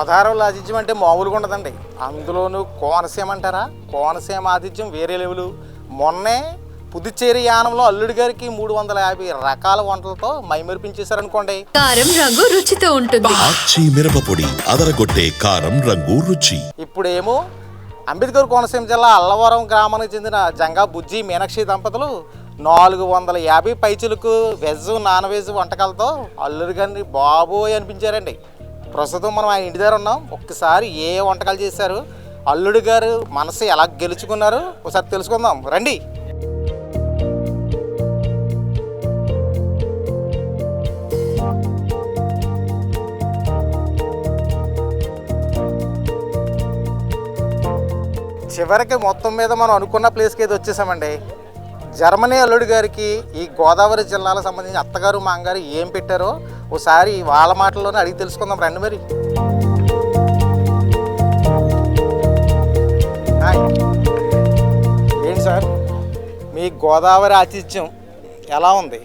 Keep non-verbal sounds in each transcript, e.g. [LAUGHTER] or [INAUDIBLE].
గోదావరి ఆతిథ్యం అంటే మామూలుగా ఉండదండి. అందులోనూ కోనసీమ అంటారా? కోనసీమ ఆతిథ్యం వేరే లెవెలు. మొన్నే పుదుచ్చేరి యానంలో అల్లుడి గారికి మూడు వందల యాభై రకాల వంటలతో మైమరిపించేశారనుకోండి. కారం రంగు రుచితో ఉంటుంది. ఆచి మిరపపొడి అదరగొట్టే కారం రంగు రుచి. ఇప్పుడేమో అంబేద్కర్ కోనసీమ జిల్లా అల్లవరం గ్రామానికి చెందిన జంగా బుజ్జి మీనాక్షి దంపతులు నాలుగు వందల యాభై పైచులకు వెజ్ నాన్ వెజ్ వంటకాలతో అల్లుడి గారిని బాబోయ్ అనిపించారండి. ప్రస్తుతం మనం ఆయన ఇంటి దగ్గర ఉన్నాం. ఒక్కసారి ఏ వంటకాలు చేశారు అల్లుడు గారు మనసు ఎలా గెలుచుకున్నారు ఒకసారి తెలుసుకుందాం. రండి. చివరికి మొత్తం మీద మనం అనుకున్న ప్లేస్కి అయితే వచ్చేసామండి. జర్మనీ అల్లుడి గారికి ఈ గోదావరి జిల్లాలకు సంబంధించి అత్తగారు మా అంగారు ఏం పెట్టారో ఒకసారి వాళ్ళ మాటల్లోనే అడిగి తెలుసుకుందాం రండి మరి. ఏంటి సార్? మీ గోదావరి ఆతిథ్యం ఎలా ఉంది?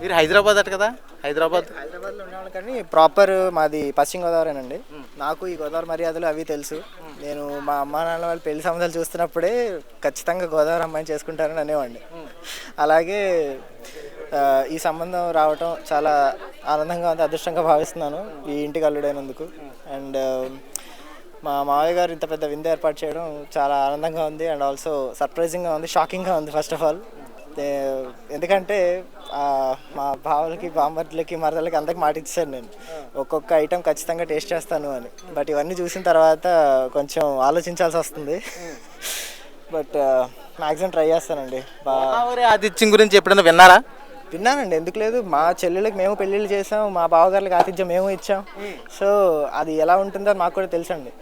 మీరు హైదరాబాద్ అట కదా? హైదరాబాద్? హైదరాబాద్లో ఉన్నాను కానీ ప్రాపర్ మాది పశ్చిమ గోదావరి నాకు ఈ గోదావరి మర్యాదలు అవి తెలుసు. నేను మా అమ్మా నాన్న వాళ్ళు పెళ్ళి సంబంధాలు చూస్తున్నప్పుడే ఖచ్చితంగా గోదావరి అమ్మాయిని చేసుకుంటారని అనేవాడిని. అలాగే ఈ సంబంధం రావటం చాలా ఆనందంగా ఉంది అదృష్టంగా భావిస్తున్నాను ఈ ఇంటికి అల్లుడైనందుకు. అండ్ మా మావయ్య గారు ఇంత పెద్ద విందు ఏర్పాటు చేయడం చాలా ఆనందంగా ఉంది. అండ్ ఆల్సో సర్ప్రైజింగ్గా ఉంది షాకింగ్గా ఉంది ఫస్ట్ ఆఫ్ ఆల్ ఎందుకంటే మా బావలకి బామ్మర్లకి మరదలకి అందరికి మాట ఇచ్చాను నేను. ఒక్కొక్క ఐటెం ఖచ్చితంగా టేస్ట్ చేస్తాను అని. బట్ ఇవన్నీ చూసిన తర్వాత కొంచెం ఆలోచించాల్సి వస్తుంది. బట్ మ్యాక్సిమం ట్రై చేస్తానండి. బా గోదావరి ఆతిథ్యం గురించి ఎప్పుడైనా విన్నారా? విన్నానండి ఎందుకు లేదు? మా చెల్లెళ్ళకి మేము పెళ్ళిళ్ళు చేసాం మా బావగారులకు ఆతిథ్యం మేము ఇచ్చాం. సో అది ఎలా ఉంటుందో మాకు కూడా తెలుసండి.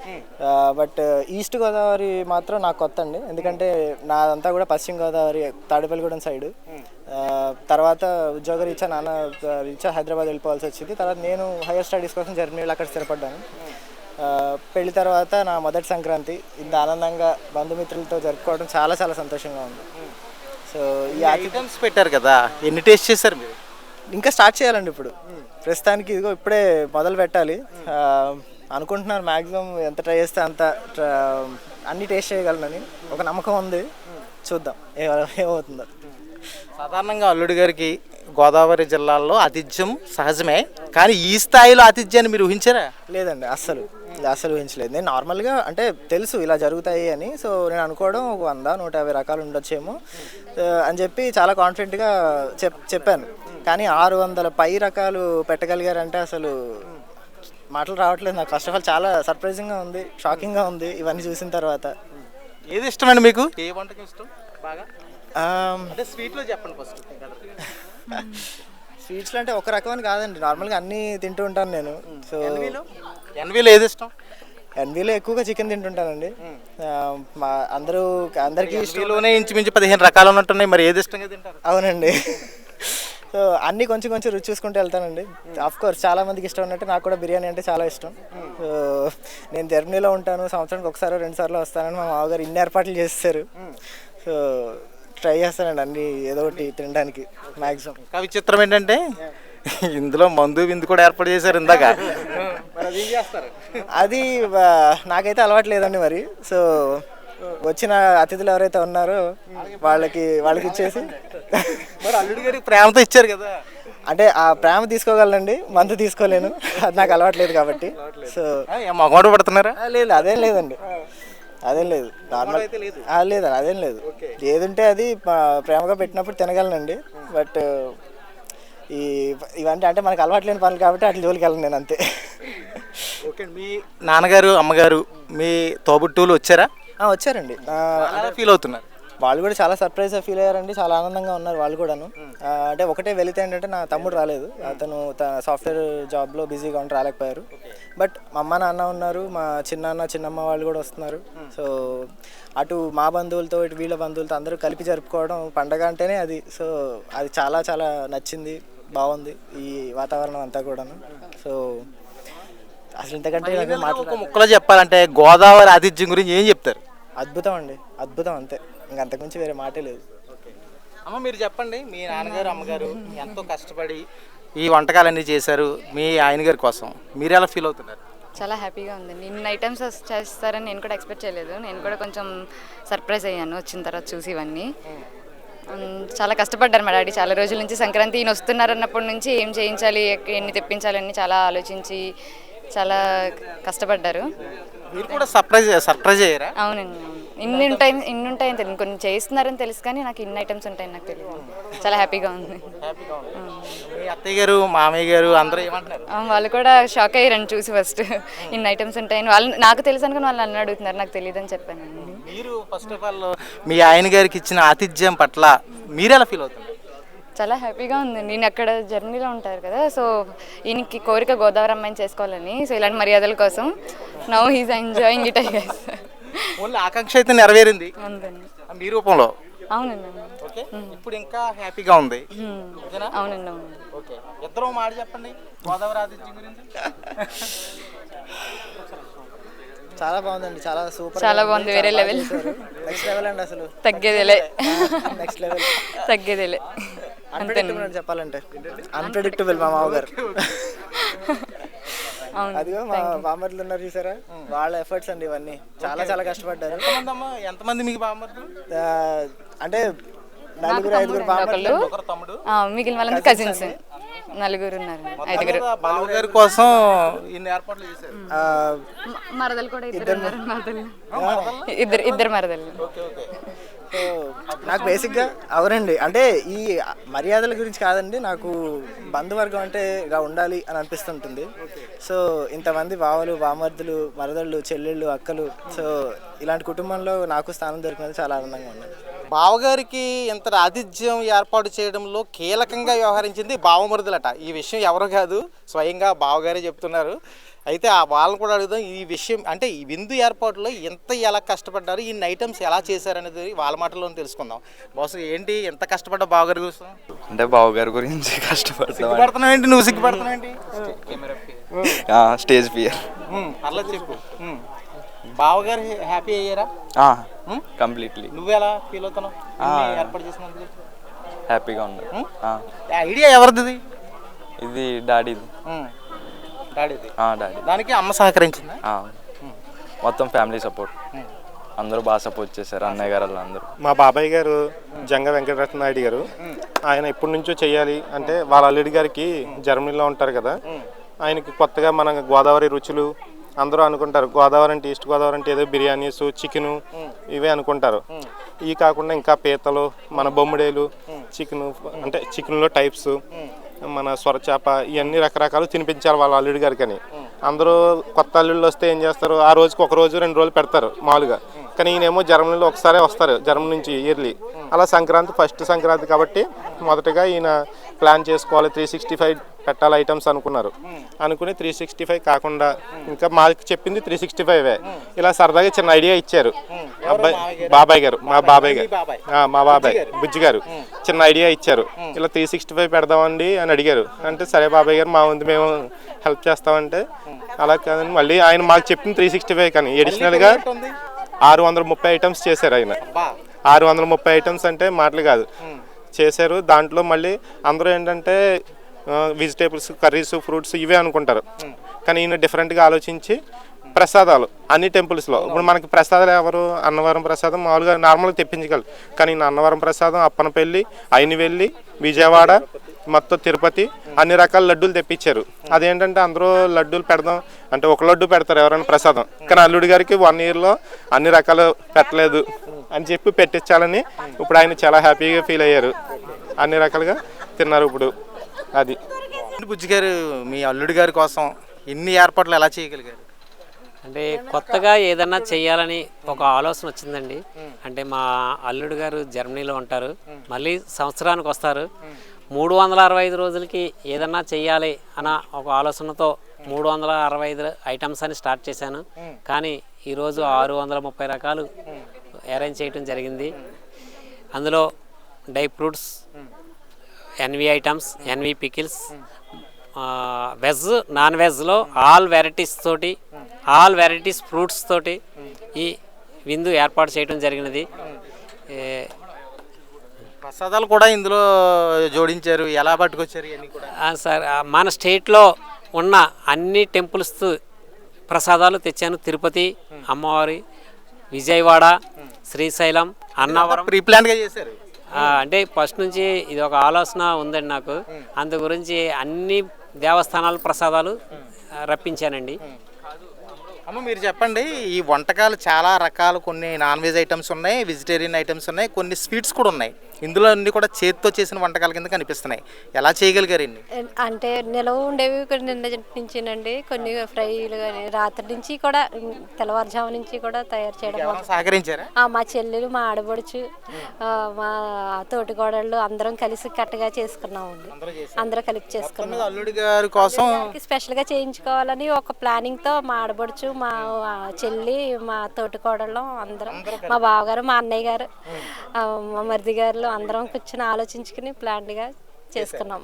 బట్ ఈస్ట్ గోదావరి మాత్రం నాకు కొత్త అండి ఎందుకంటే నాదంతా కూడా పశ్చిమ గోదావరి తాడేపల్లిగూడెం సైడ్. తర్వాత ఉద్యోగ రీత్యా నాన్న రీత్యా హైదరాబాద్ వెళ్ళిపోవాల్సి వచ్చింది. తర్వాత నేను హైయర్ స్టడీస్ కోసం జర్మనీలో అక్కడ స్థిరపడ్డాను. పెళ్ళి తర్వాత నా మొదటి సంక్రాంతి ఇంత ఆనందంగా బంధుమిత్రులతో జరుపుకోవడం చాలా చాలా సంతోషంగా ఉంది. సో ఈ ఐటమ్స్ పెట్టారు కదా ఎన్ని టేస్ట్ చేశారు మీరు? ఇంకా స్టార్ట్ చేయాలండి ఇప్పుడు. ప్రస్తుతానికి ఇదిగో ఇప్పుడే మొదలు పెట్టాలి. ఆ, అనుకుంటున్నాను మ్యాక్సిమం ఎంత ట్రై చేస్తే అంత అన్ని టేస్ట్ చేయగలనని. ఒక నమ్మకం ఉంది. చూద్దాం ఏ- ఏమవుతుందో. సాధారణంగా అల్లుడి గారికి గోదావరి జిల్లాల్లో ఆతిథ్యం సహజమే కానీ ఈ స్థాయిలో ఆతిథ్యాన్ని మీరు ఊహించారా? లేదండి అస్సలు. అస్సలు ఊహించలేదు. నేను నార్మల్గా అంటే తెలుసు ఇలా జరుగుతాయి అని. సో నేను అనుకోవడం ఒక వంద నూట యాభై రకాలు ఉండొచ్చేమో. అని చెప్పి చాలా కాన్ఫిడెంట్గా చెప్ చెప్పాను. కానీ ఆరు వందల పై రకాలు పెట్టగలిగారంటే అసలు మాటలు రావట్లేదు. నాకు ఫస్ట్ ఆఫ్ ఆల్ చాలా సర్ప్రైజింగ్గా ఉంది షాకింగ్గా ఉంది ఇవన్నీ చూసిన తర్వాత. ఏది ఇష్టమండి మీకు? ఏ వంటకం ఇష్టం? బాగా? అంటే స్వీట్లో చెప్పండి ఫస్ట్ స్వీట్స్లో [LAUGHS] అంటే ఒక రకమని కాదండి. నార్మల్గా అన్నీ తింటూ ఉంటాను నేను. సో ఎన్వీలో ఏది ఇష్టం? ఎన్వీలో ఎక్కువగా చికెన్ తింటుంటానండి. మా అందరూ అందరికీ ఇష్టం ఎన్వీలోనే ఇంచుమించు పదిహేను రకాలు ఉన్నట్టున్నాయి. మరి ఏది ఇష్టంగా తింటారు? అవునండి. సో అన్నీ కొంచెం కొంచెం రుచి చూసుకుంటూ వెళ్తానండి. ఆఫ్ కోర్స్ చాలా మందికి ఇష్టం ఉన్నట్టు నాకు కూడా బిర్యానీ అంటే చాలా ఇష్టం. సో నేను జర్మనీలో ఉంటాను. సంవత్సరానికి ఒకసారి రెండు సార్లు వస్తానని మా మామగారు ఇన్ని ఏర్పాట్లు చేస్తారు. సో ట్రై చేస్తానండి అన్ని ఏదో ఒకటి తినడానికి మ్యాక్సిమం ఇంకా విచిత్రం ఏంటంటే ఇందులో మందు విందు కూడా ఏర్పాటు చేశారు ఇందాక. [LAUGHS] అది నాకైతే అలవాటు లేదండి మరి. సో వచ్చిన అతిథులు ఎవరైతే ఉన్నారో వాళ్ళకి వాళ్ళకి ఇచ్చేసి. మరి అల్లుడి గారికి ప్రేమతో ఇచ్చారు కదా. అంటే ఆ ప్రేమ తీసుకోగలనండి మందు తీసుకోలేను. అది నాకు అలవాట్లేదు కాబట్టి. సో మగవాడు పడుతున్నారా? లేదు అదేం లేదండి. అదేం లేదు. నార్మల్ ఆ, లేదు అదేం లేదు. ఏదుంటే అది ప్రేమగా పెట్టినప్పుడు తినగలనండి. బట్ ఈ ఇవంటే అంటే మనకు అలవాట్లేని పనులు కాబట్టి అట్లా జోలికి వెళ్ళను నేను అంతే. ఓకే మీ నాన్నగారు అమ్మగారు మీ తోబుట్టువులు వచ్చారా? వచ్చారండి. ఫీల్ అవుతున్నారు. వాళ్ళు కూడా చాలా సర్ప్రైజ్గా ఫీల్ అయ్యారండి. చాలా ఆనందంగా ఉన్నారు వాళ్ళు కూడాను. అంటే ఒకటే వెళితే ఏంటంటే నా తమ్ముడు రాలేదు. అతను తన సాఫ్ట్వేర్ జాబ్లో బిజీగా ఉండి రాలేకపోయారు. బట్ మా అమ్మ నాన్న ఉన్నారు. మా చిన్నాన్న చిన్నమ్మ వాళ్ళు కూడా వస్తున్నారు. సో అటు మా బంధువులతో ఇటు వీళ్ళ బంధువులతో అందరూ కలిపి జరుపుకోవడం పండగ అంటేనే అది. సో అది చాలా చాలా నచ్చింది బాగుంది ఈ వాతావరణం అంతా కూడాను. సో అసలు ఇంతకంటే ఒక ముక్కలో చెప్పాలంటే గోదావరి ఆతిథ్యం గురించి ఏం చెప్తారు? అద్భుతం అండి అద్భుతం అంతే. ఇంక అంతకుమించి వేరే మాటే లేదు. అమ్మ మీరు చెప్పండి మీ నాన్నగారు అమ్మగారు ఎంతో కష్టపడి ఈ వంటకాలన్నీ చేశారు మీ ఆయన గారి కోసం. మీరు ఎలా ఫీల్ అవుతున్నారు? చాలా హ్యాపీగా ఉందండి ఇన్ని ఐటమ్స్ చేస్తారని నేను కూడా ఎక్స్పెక్ట్ చేయలేదు. నేను కూడా కొంచెం సర్ప్రైజ్ అయ్యాను వచ్చిన తర్వాత చూసి ఇవన్నీ. చాలా కష్టపడ్డారు మా డాడీ. చాలా రోజుల నుంచి సంక్రాంతి ఈయన వస్తున్నారన్నప్పటి నుంచి ఏం చేయించాలి ఎన్ని తెప్పించాలని చాలా ఆలోచించి చాలా కష్టపడ్డారు. మీరు కూడా సర్ప్రైజ్ సర్ప్రైజ్ అయ్యారా? అవునండి. అవును. ఇన్ని ఉంటాయి ఇన్ని ఉంటాయని తెలియదు కొన్ని చేస్తున్నారని తెలుసు కానీ నాకు ఇన్ని ఐటమ్స్ ఉంటాయని నాకు తెలియదు చాలా హ్యాపీగా ఉంది. మీ అత్తయ్య గారు మామయ్య గారు అందరూ ఏమంటున్నారు? ఆ, వాళ్ళు కూడా షాక్ అయ్యారండి చూసి ఫస్ట్ ఇన్ని ఐటమ్స్ ఉంటాయని. వాళ్ళు నాకు తెలుసు అనుకుని వాళ్ళు నన్ను అడుగుతున్నారు. నాకు తెలియదు అని చెప్పాను మీరు ఫస్ట్ ఆఫ్ ఆల్ మీ ఆయన గారికి ఇచ్చిన ఆతిథ్యం పట్ల మీరు ఎలా ఫీల్ అవుతున్నారు? చాలా హ్యాపీగా ఉందండి నేను అక్కడ జర్నీలో ఉంటారు కదా సో ఈయనకి కోరిక గోదావరి అమ్మాయిని చేసుకోవాలని సో ఇలాంటి మర్యాదల కోసం now he's enjoying it I guess only ఆకాంక్ష అయితే నెరవేరింది. మీ రూపంలో? అవునండి అవును. ఓకే. ఇప్పుడు ఇంకా హ్యాపీగా ఉంది. అవునండి అవును ఓకే. ఇద్దరు మాట చెప్పండి. గోదావరి ఆతిథ్యం గురించి. చాలా బాగుందండి. చాలా సూపర్ చాలా బాగుంది, వేరే level. నెక్స్ట్ లెవెల్ అండి అసలు. తగ్గేదేలే. [LAUGHS] నెక్స్ట్ లెవెల్ తగ్గేదేలే. అన్ప్రెడిక్టబుల్ అని చెప్పాలంటే. అన్ప్రెడిక్టబుల్ మా మామగారు. అదిగో మా బామ్మర్లు ఉన్నారు చూసారా? వాళ్ళ ఎఫర్ట్స్ అండి ఇవన్నీ. చాలా చాలా కష్టపడ్డారు. ఎంతమంది మీకు బామ్మర్దు ఆ, అంటే నలుగురు ఐదుగురు తమ్ముడు ఒకళ్ళు. ఒకరు తమ్ముడు. ఆ, మిగిలిన వాళ్ళంతా కజిన్స్ నలుగురు ఉన్నారు. ఐదుగురు. బాలు గారి కోసం ఇన్ని ఏర్పాట్లు చేశారు. ఆ, మ- మరదలు కూడా ఇద్దరు ఉన్నారు మరదలు. ఇద్దరు ఇద్దరు మరదలు. Okay okay. సో నాకు బేసిక్గా అవునండి. అంటే ఈ మర్యాదల గురించి కాదండి నాకు బంధువర్గం అంటే ఇలా ఉండాలి అని అనిపిస్తుంటుంది. సో ఇంతమంది బావలు బామర్దులు మరదళ్ళు చెల్లెళ్ళు అక్కలు సో ఇలాంటి కుటుంబంలో నాకు స్థానం దొరికినది చాలా ఆనందంగా ఉంది. బావగారికి ఇంత ఆతిథ్యం ఏర్పాటు చేయడంలో కీలకంగా వ్యవహరించింది బావమరుదులట. ఈ విషయం ఎవరు కాదు స్వయంగా బావగారే చెప్తున్నారు. అయితే ఆ వాళ్ళని కూడా అడుగుదాం ఈ విషయం అంటే ఈ విందు ఏర్పాటులో ఎంత ఎలా కష్టపడ్డారు ఇన్ని ఐటమ్స్ ఎలా చేశారనేది వాళ్ళ మాటల్లో తెలుసుకుందాం. బహుశా ఏంటి ఎంత కష్టపడ్డా బావగారి కోసం అంటే బావగారి గురించి కష్టపడతాం సిగ్గుపడుతున్నావు ఏంటి? నువ్వు సిగ్గుపడుతున్నావు ఏంటి? Stage fear. పర్లేదు చెప్పు. బావగారు హ్యాపీ అయ్యారా? కంప్లీట్లీ నువ్వు ఎలా ఫీల్ అవుతున్నావు? ఏర్పాటు చేసినందుకు? హ్యాపీగా ఆ, ఐడియా ఎవరిది ఇది డాడీది. డాడీది. ఆ, డాడీ. దానికి అమ్మ సహకరించిందా? ఆ. మొత్తం ఫ్యామిలీ సపోర్ట్. అందరూ బాగా సపోర్ట్ చేశారు అన్నయ్య గారు వాళ్ళందరూ మా బాబాయ్ గారు జంగ వెంకటరత్న నాయుడు గారు ఆయన ఎప్పటి నుంచో చేయాలి అంటే వాళ్ళ అల్లుడి గారికి జర్మనీలో ఉంటారు కదా ఆయనకి కొత్తగా మన గోదావరి రుచులు అందరూ అనుకుంటారు. గోదావరి అంటే ఈస్ట్ గోదావరి అంటే ఏదో బిర్యానీస్ చికెను ఇవే అనుకుంటారు. ఇవి కాకుండా ఇంకా పీతలు మన బొమ్మిడేలు చికెను అంటే చికెన్లో టైప్స్ మన స్వరచేప ఇవన్నీ రకరకాలు తినిపించాలి వాళ్ళ అల్లుడి గారికి అని. అందరూ కొత్త అల్లుళ్ళు వస్తే ఏం చేస్తారు? ఆ రోజుకి ఒక రోజు రెండు రోజులు పెడతారు మామూలుగా. కానీ ఈయనేమో జర్మనీలో ఒకసారే వస్తారు జర్మనీ నుంచి ఇయర్లీ. అలా సంక్రాంతి ఫస్ట్ సంక్రాంతి కాబట్టి మొదటగా ఈయన ప్లాన్ చేసుకోవాలి. త్రీ సిక్స్టీ ఫైవ్ పెట్టాలి ఐటమ్స్ అనుకున్నారు. అనుకుని త్రీ సిక్స్టీ ఫైవ్ కాకుండా ఇంకా మాకు చెప్పింది త్రీ సిక్స్టీ ఫైవ్ ఇలా సరదాగా చిన్న ఐడియా ఇచ్చారు. అబ్బాయి బాబాయ్ గారు మా బాబాయ్ గారు. మా బాబాయ్ బుజ్జి గారు. చిన్న ఐడియా ఇచ్చారు. ఇలా త్రీ సిక్స్టీ ఫైవ్ పెడదామండి అని అడిగారు. అంటే సరే బాబాయ్ గారు మా వంతు మేము హెల్ప్ చేస్తామంటే అలా కాదని మళ్ళీ ఆయన మాకు చెప్పింది త్రీ సిక్స్టీ ఫైవ్ కానీ అడిషనల్గా ఆరు వందల ముప్పై ఐటమ్స్ చేశారు ఆయన. ఆరు వందల ముప్పై ఐటమ్స్ అంటే మాటలు కాదు. చేశారు. దాంట్లో మళ్ళీ అందరూ ఏంటంటే వెజిటేబుల్స్ కర్రీస్ ఫ్రూట్స్ ఇవే అనుకుంటారు. కానీ ఈయన డిఫరెంట్గా ఆలోచించి ప్రసాదాలు అన్ని టెంపుల్స్లో. ఇప్పుడు మనకి ప్రసాదాలు ఎవరు? అన్నవరం ప్రసాదం మామూలుగా నార్మల్గా తెప్పించగలరు. కానీ ఈయన అన్నవరం ప్రసాదం అప్పనపల్లి అయినవెల్లి విజయవాడ మొత్తం తిరుపతి అన్ని రకాల లడ్డూలు తెప్పించారు. అదేంటంటే అందరూ లడ్డూలు పెడదాం అంటే ఒక లడ్డు పెడతారు ఎవరైనా ప్రసాదం. కానీ అల్లుడి గారికి వన్ ఇయర్లో అన్ని రకాలు పెట్టలేదు. అని చెప్పి పెట్టించాలని ఇప్పుడు ఆయన చాలా హ్యాపీగా ఫీల్ అయ్యారు. అన్ని రకాలుగా తిన్నారు ఇప్పుడు అది. బుజ్జి గారు మీ అల్లుడి గారి కోసం ఇన్ని ఏర్పాట్లు ఎలా చేయగలిగారు? అంటే కొత్తగా ఏదన్నా చేయాలని ఒక ఆలోచన వచ్చిందండి. అంటే మా అల్లుడు గారు జర్మనీలో ఉంటారు. మళ్ళీ సంవత్సరానికి వస్తారు. మూడు వందల అరవై ఐదు రోజులకి ఏదన్నా చెయ్యాలి అన్న ఒక ఆలోచనతో మూడు వందల అరవై ఐదు ఐటమ్స్ అని స్టార్ట్ చేశాను. కానీ ఈరోజు ఆరు వందల ముప్పై రకాలు అరేంజ్ చేయడం జరిగింది. అందులో dry fruits NV items NV pickles veg non వెజ్లో ఆల్ వెరైటీస్ తోటి ఆల్ వెరైటీస్ ఫ్రూట్స్ తోటి ఈ విందు ఏర్పాటు చేయడం జరిగినది. ప్రసాదాలు కూడా ఇందులో జోడించారు. ఎలా పట్టుకొచ్చారు సార్ మన స్టేట్లో ఉన్న అన్ని టెంపుల్స్ ప్రసాదాలు తెచ్చాను. తిరుపతి అమ్మవారి విజయవాడ శ్రీశైలం అన్నవరం. ప్రీ ప్లాన్గా చేశారు. అంటే ఫస్ట్ నుంచి ఇది ఒక ఆలోచన ఉందండి నాకు. అందు గురించి అన్ని దేవస్థానాల ప్రసాదాలు ఆ, రప్పించానండి. అమ్మ మీరు చెప్పండి ఈ వంటకాలు చాలా రకాలు కొన్ని నాన్ వెజ్ ఐటమ్స్ ఉన్నాయి వెజిటేరియన్ ఐటమ్స్ ఉన్నాయి కొన్ని స్వీట్స్ కూడా ఉన్నాయి. ఇందులో అన్ని కూడా చేతితో చేసిన వంటకాల కింద కనిపిస్తున్నాయి ఎలా చేయగలిగారు ఇన్ని? అంటే నిలవ ఉండేవి కొన్ని నిన్న నుంచినండి. కొన్ని ఫ్రైలు కానీ రాత్రి నుంచి కూడా తెల్లవారుజాము నుంచి కూడా తయారు చేయడం సహకరించారా? మా చెల్లెలు మా ఆడబడుచు ఆ, మా తోటికోడళ్ళు అందరం కలిసి కట్టగా చేసుకున్నామండి. అందరూ కలిపి చేసుకున్నాం. అల్లుడి గారి కోసం స్పెషల్గా చేయించుకోవాలని ఒక ప్లానింగ్తో మా ఆడబడుచు మా చెల్లి మా తోటికోడళ్ళం అందరం. మా బావగారు మా అన్నయ్య గారు మా మరిది గారు అందరం కూర్చొని ఆలోచించుకుని ప్లాన్గా చేసుకున్నాం.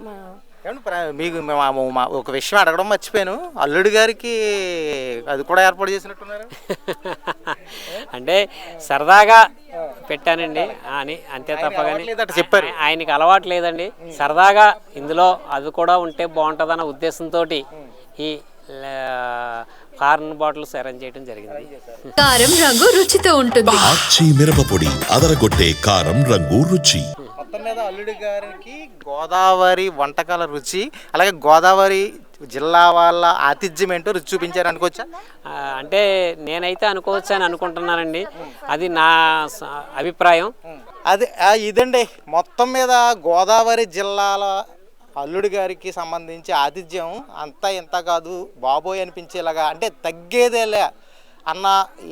మీకు మా- మా- మా- ఒక విషయం అడగడం మర్చిపోయాను. అల్లుడి గారికి అది కూడా ఏర్పాటు చేసినట్టున్నారు. [LAUGHS] అంటే సరదాగా పెట్టానండి. అని అంతే తప్ప కానీ చెప్పారు. ఆయనకి అలవాటు లేదండి. సరదాగా ఇందులో అది కూడా ఉంటే బాగుంటుందన్న ఉద్దేశంతో ఈ కార్న్ బాటిల్స్ అరేంజ్ చేయడం జరిగింది. కారం రంగు రుచితో ఉంటుంది. ఆచి మిరపపొడి అదరగొట్టే కారం రంగు రుచి. మొత్తం మీద అల్లుడి గారికి గోదావరి వంటకాల రుచి అలాగే గోదావరి జిల్లా వాళ్ళ ఆతిథ్యం ఏంటో రుచి చూపించారు అనుకోవచ్చా? అంటే నేనైతే అనుకోవచ్చు అని అనుకుంటున్నానండి. అది నా స- అభిప్రాయం. అది ఆ, ఇదండి. మొత్తం మీద గోదావరి జిల్లాల అల్లుడి గారికి సంబంధించి ఆతిథ్యం అంతా ఇంత కాదు బాబోయ్ అనిపించేలాగా అంటే తగ్గేదేలే అన్న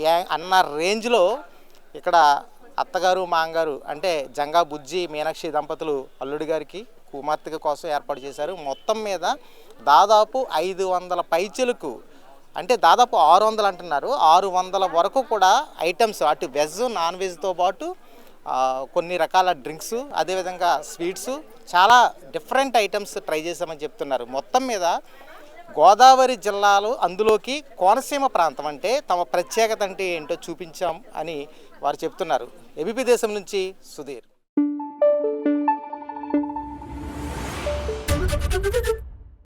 ఏ- అన్న రేంజ్లో ఇక్కడ అత్తగారు మాంగారు అంటే జంగా బుజ్జి మీనాక్షి దంపతులు అల్లుడి గారికి కుమార్తె కోసం ఏర్పాటు చేశారు. మొత్తం మీద దాదాపు ఐదు వందల పైచులకు అంటే దాదాపు ఆరు వందలు అంటున్నారు. ఆరు వందల వరకు కూడా ఐటమ్స్ అటు వెజ్ నాన్ వెజ్తో పాటు కొన్ని రకాల డ్రింక్స్ అదేవిధంగా స్వీట్స్ చాలా డిఫరెంట్ ఐటమ్స్ ట్రై చేశామని చెప్తున్నారు. మొత్తం మీద గోదావరి జిల్లాలు అందులోకి కోనసీమ ప్రాంతం అంటే తమ ప్రత్యేకత అంటే ఏంటో చూపించాం అని వారు చెప్తున్నారు. ఏబీపీ దేశం నుంచి సుధీర్.